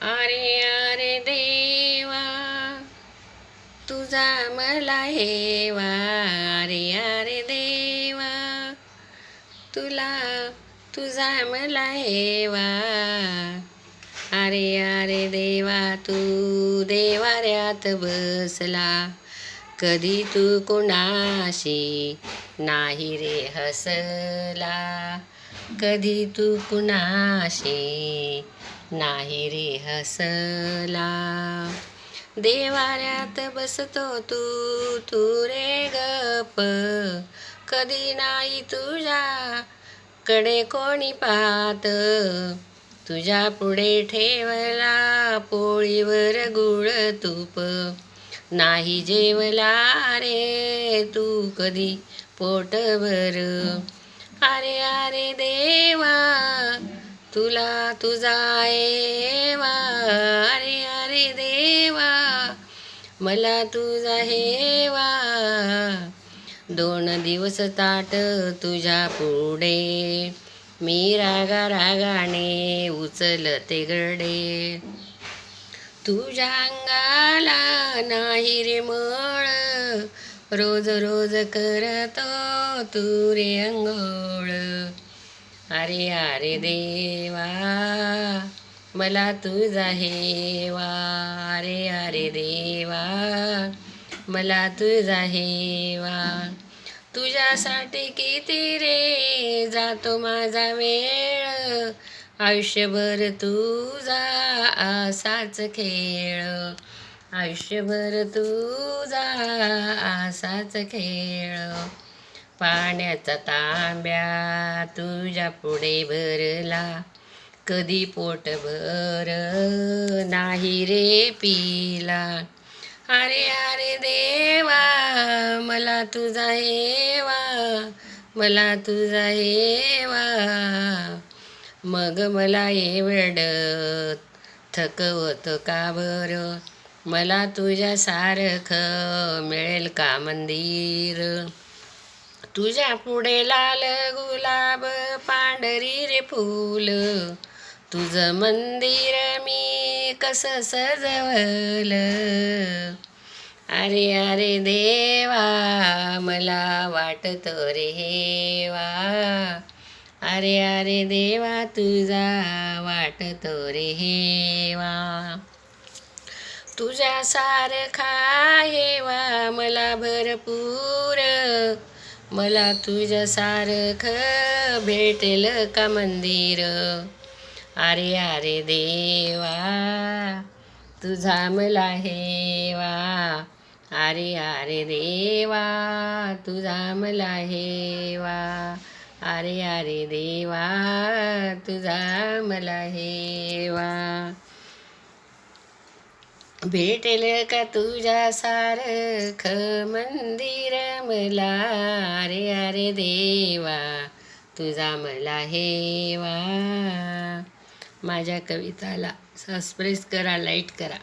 अरे अरे देवा तुझा मला हेवा. अरे अरे देवा तुला तुझा मला हेवा. अरे अरे देवा तू देवाऱ्यात बसला. कधी तू कुणाशी नाही रे हसला? कधी तू कुणाशी नाही रे हसला. देवाऱ्यात बसतो तू तू रे गप. कधी नाही तुझ्या कडे कोणी पाहत. तुझ्या पुढे ठेवला पोळीवर गुळ तूप. नाही जेवला रे तू कधी पोटभर. अरे अरे देवा तुला तुझा एवा अरे अरे देवा मला तुझा हेवा दोन दिवस ताट तुझ्या पुढे मी रागा रागाने उचलते गडे. तुझ्या अंगाला नाही रे मळ रोज रोज करतो तू रे अंघोळ अरे अरे देवा मला तुझा हेवा. अरे अरे देवा मला तुझा हेवा. तुझ्यासाठी किती रे जातो माझा वेळ. आयुष्यभर तुझा असाच खेळ. आयुष्यभर तुझा असाच खेळ. पाण्याचा तांब्या तुझ्या पुढे भरला. कधी पोटभर नाही रे पिला. अरे अरे देवा मला तुझा हेवा मला तुझा हेवा मग मला एवढं थकवत का बरं? मला तुझ्यासारखं मिळेल का मंदिर? तुझ्या पुढे लाल गुलाब पांढरी रे फूल. तुझं मंदिर मी कसं सजवलं? अरे अरे देवा मला वाटत रे हेवा. अरे अरे देवा तुझा वाटतो रे हेवा. तुझ्या सारखा हेवा मला भरपूर. मला तुझ्या सारखं भेटेल का मंदिर? अरे अरे देवा तुझा मला हेवा. अरे अरे देवा तुझा मला हेवा. अरे अरे देवा तुझा मला हेवा. भेटेल का तुझ्या सारख मंदिर मला अरे अरे देवा तुझा मला हेवा. माझ्या कविताला सबस्क्राईब करा लाइट करा.